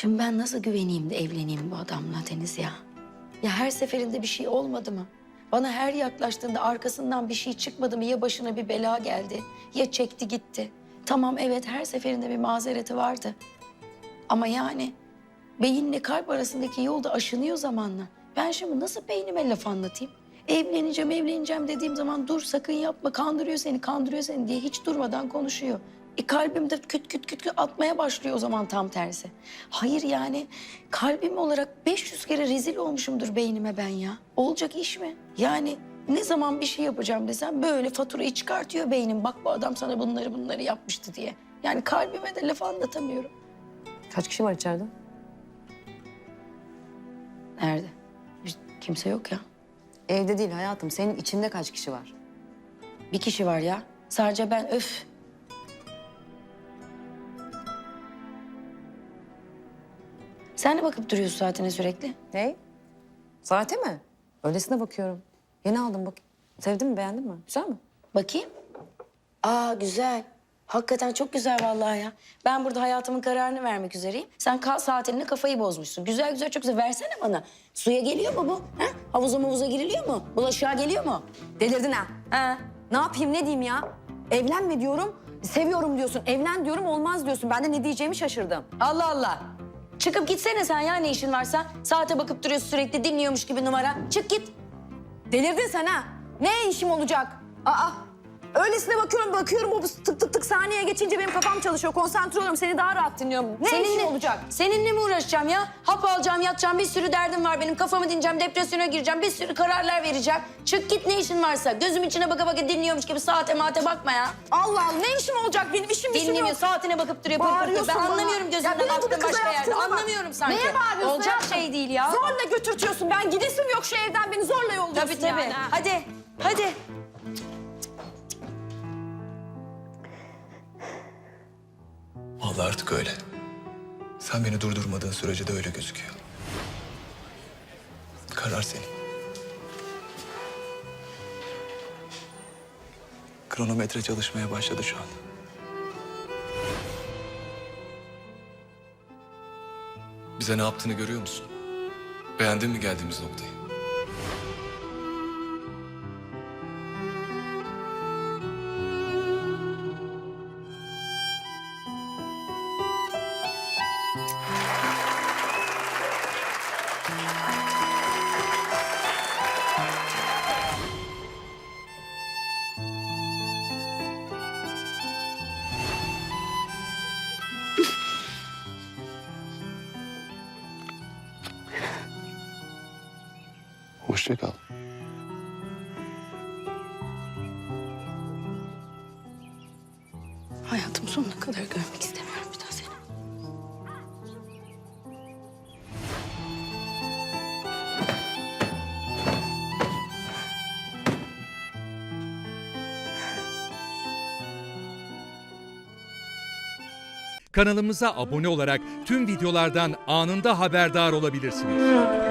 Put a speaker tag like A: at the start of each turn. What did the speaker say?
A: Şimdi ben nasıl güveneyim de evleneyim bu adamla Deniz ya? Ya her seferinde bir şey olmadı mı? Bana her yaklaştığında arkasından bir şey çıkmadı mı? Ya başına bir bela geldi, ya çekti gitti. Tamam evet her seferinde bir mazereti vardı. Ama yani beyinle kalp arasındaki yol da aşınıyor zamanla. Ben şimdi nasıl beynime laf anlatayım? Evleneceğim, evleneceğim dediğim zaman dur sakın yapma, kandırıyor seni, kandırıyor seni diye hiç durmadan konuşuyor. E kalbimde küt küt küt küt atmaya başlıyor o zaman tam tersi. Hayır yani kalbim olarak 500 kere rezil olmuşumdur beynime ben ya. Olacak iş mi? Yani ne zaman bir şey yapacağım desem böyle faturayı çıkartıyor beynim. Bak bu adam sana bunları bunları yapmıştı diye. Yani kalbime de laf anlatamıyorum.
B: Kaç kişi var içeride?
A: Nerede? Hiç kimse yok ya.
B: Evde değil hayatım. Senin içinde kaç kişi var?
A: Bir kişi var ya. Sadece ben öf. Sen de bakıp duruyorsun saatine sürekli.
B: Ne? Saate mi? Öylesine bakıyorum. Yeni aldım bak. Sevdin mi, beğendin mi? Güzel mi?
A: Bakayım. Aa güzel. Hakikaten çok güzel vallahi ya. Ben burada hayatımın kararını vermek üzereyim. Sen kal saatine kafayı bozmuşsun. Güzel güzel çok güzel. Versene bana. Suya geliyor mu bu? Ha? Havuza mavuza giriliyor mu? Bulaşığa geliyor mu?
B: Delirdin ha.
A: Ha?
B: Ne yapayım, ne diyeyim ya? Evlenme diyorum, seviyorum diyorsun. Evlen diyorum, olmaz diyorsun. Ben de ne diyeceğimi şaşırdım.
A: Allah Allah. Çıkıp gitsene sen ya ne işin varsa. Saate bakıp duruyorsun sürekli dinliyormuş gibi numara. Çık git.
B: Delirdin sen ha. Ne işim olacak? Aa, öylesine bakıyorum, bakıyorum. O tık tık tık saniye geçince benim kafam çalışıyor. Konsantre oluyorum, seni daha rahat dinliyorum. Ne işim olacak?
A: Seninle mi uğraşacağım ya? Hap alacağım, yatacağım. Bir sürü derdim var benim. Kafamı dinleyeceğim, depresyona gireceğim. Bir sürü kararlar vereceğim. Çık git ne işin varsa. Gözüm içine baka baka dinliyormuş gibi saate mate bakma ya.
B: Allah Allah, ne işim olacak? Benim işim işim
A: Dinlemiyor,
B: yok.
A: saatine bakıp duruyor. pır pır pır.
B: Bağırıyorsun
A: Ben
B: bana.
A: anlamıyorum
B: Ya
A: gözünden
B: benim gibi kıza
A: başka yerde.
B: yaptığına bak.
A: Anlamıyorum sanki.
B: Neye bağırıyorsun
A: Olacak
B: hayatım?
A: şey değil ya.
B: Zorla götürtüyorsun. Ben gidesim yok şu evden. Beni zorla yolluyorsun
A: Tabii tabii.
B: yani. ha.
A: Hadi, hadi.
C: Vallahi artık öyle. Sen beni durdurmadığın sürece de öyle gözüküyor. Karar senin. Kronometre çalışmaya başladı şu an. Bize ne yaptığını görüyor musun? Beğendin mi geldiğimiz noktayı? Hoşça kal.
A: Hayatım sonuna kadar görmek istemiyorum bir daha seni.
D: Kanalımıza abone olarak tüm videolardan anında haberdar olabilirsiniz.